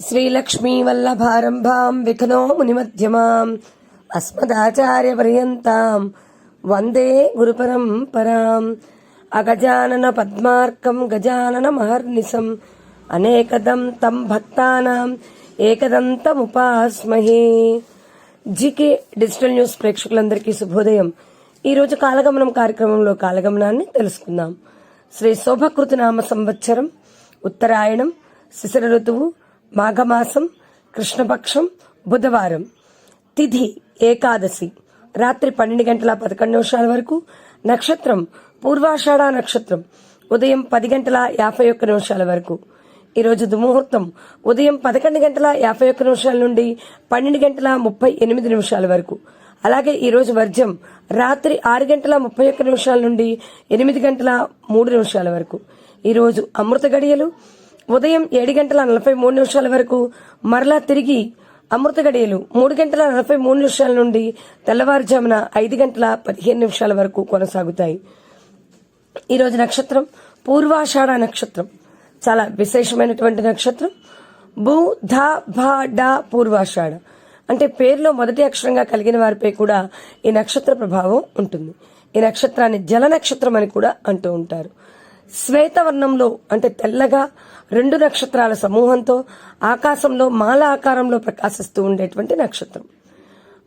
శ్రీలక్ష్మీవల్లభారంభాం విఘ్నో మునిమధ్యమాం అస్మదాచార్యపర్యంతాం వందే గురుపరంపరాం అగజానన పద్మార్కం గజానన మహర్నిశం అనేకదం తం భక్తానాం ఏకదంతముపాస్మహే జీకే డిజిటల్ న్యూస్ ప్రేక్షకులందరికీ శుభోదయం. ఈరోజు కాలగమనం కార్యక్రమంలో కాలగమనాన్ని తెలుసుకుందాం. శ్రీ శోభకృతనామ సంవత్సరం ఉత్తరాయణం శిశిర ఋతువు మాఘమాసం కృష్ణపక్షం బుధవారం. తిథి ఏకాదశి. రాత్రి పన్నెండు గంటల పదకొండు నిమిషాల వరకు నక్షత్రం పూర్వాషాఢ నక్షత్రం. ఉదయం పది గంటల యాభై ఒక్క నిమిషాల వరకు. ఈ రోజు దుముహూర్తం ఉదయం పదకొండు గంటల యాభై ఒక్క నిమిషాల నుండి పన్నెండు గంటల ముప్పై ఎనిమిది నిమిషాల వరకు. అలాగే ఈరోజు వర్జం. రాత్రి ఆరు గంటల ముప్పై ఒక్క నిమిషాల నుండి ఎనిమిది గంటల మూడు నిమిషాల వరకు. ఈరోజు అమృత గడియలు. ఉదయం ఏడు గంటల నలభై మూడు నిమిషాల వరకు మరలా తిరిగి అమృత గడియలు మూడు గంటల నలభై మూడు నిమిషాల నుండి తెల్లవారుజామున ఐదు గంటల పదిహేను నిమిషాల వరకు కొనసాగుతాయి. ఈరోజు నక్షత్రం పూర్వాషాఢ నక్షత్రం. చాలా విశేషమైనటువంటి నక్షత్రం. భూ ధ భ డ పూర్వాషాఢ. అంటే పేరులో మొదటి అక్షరంగా కలిగిన వారిపై కూడా ఈ నక్షత్ర ప్రభావం ఉంటుంది. ఈ నక్షత్రాన్ని జల నక్షత్రం అని కూడా అంటూ ఉంటారు. శ్వేతవర్ణంలో అంటే తెల్లగా రెండు నక్షత్రాల సమూహంతో ఆకాశంలో మాల ఆకారంలో ప్రకాశిస్తూ ఉండేటువంటి నక్షత్రం.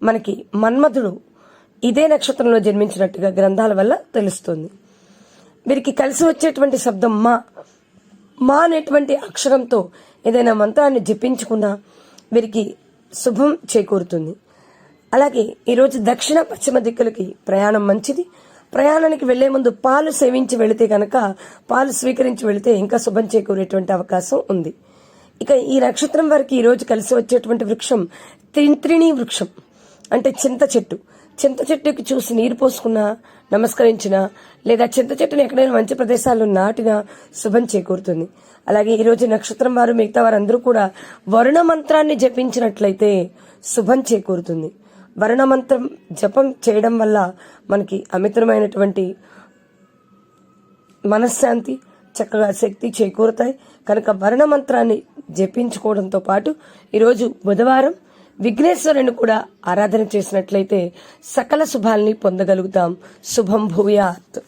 మనకి మన్మధుడు ఇదే నక్షత్రంలో జన్మించినట్టుగా గ్రంథాల వల్ల తెలుస్తుంది. వీరికి కలిసి వచ్చేటువంటి శబ్దం మా. మా అనేటువంటి అక్షరంతో ఏదైనా మంత్రాన్ని జపించుకున్నా వీరికి శుభం చేకూరుతుంది. అలాగే ఈరోజు దక్షిణ పశ్చిమ దిక్కులకి ప్రయాణం మంచిది. ప్రయాణానికి వెళ్ళే ముందు పాలు సేవించి వెళితే కనుక పాలు స్వీకరించి వెళితే ఇంకా శుభం చేకూరేటువంటి అవకాశం ఉంది. ఇక ఈ నక్షత్రం వారికి ఈరోజు కలిసి వచ్చేటువంటి వృక్షం త్రింత్రిణి వృక్షం. అంటే చింత చెట్టు. చింత చెట్టుకి చూసి నీరు పోసుకున్నా నమస్కరించినా లేదా చింత చెట్టుని ఎక్కడైనా మంచి ప్రదేశాల్లో నాటినా శుభం చేకూరుతుంది. అలాగే ఈరోజు నక్షత్రం వారు మిగతా వారందరూ కూడా వరుణ మంత్రాన్ని జపించినట్లయితే శుభం చేకూరుతుంది. వరుణ మంత్రం జపం చేయడం వల్ల మనకి అమితమైనటువంటి మనశ్శాంతి చక్కగా శక్తి చేకూరుతాయి. కనుక వర్ణ మంత్రాన్ని జపించుకోవడంతో పాటు ఈరోజు బుధవారం విఘ్నేశ్వరుని కూడా ఆరాధన చేసినట్లయితే సకల శుభాల్ని పొందగలుగుతాం. శుభం భూయాత్.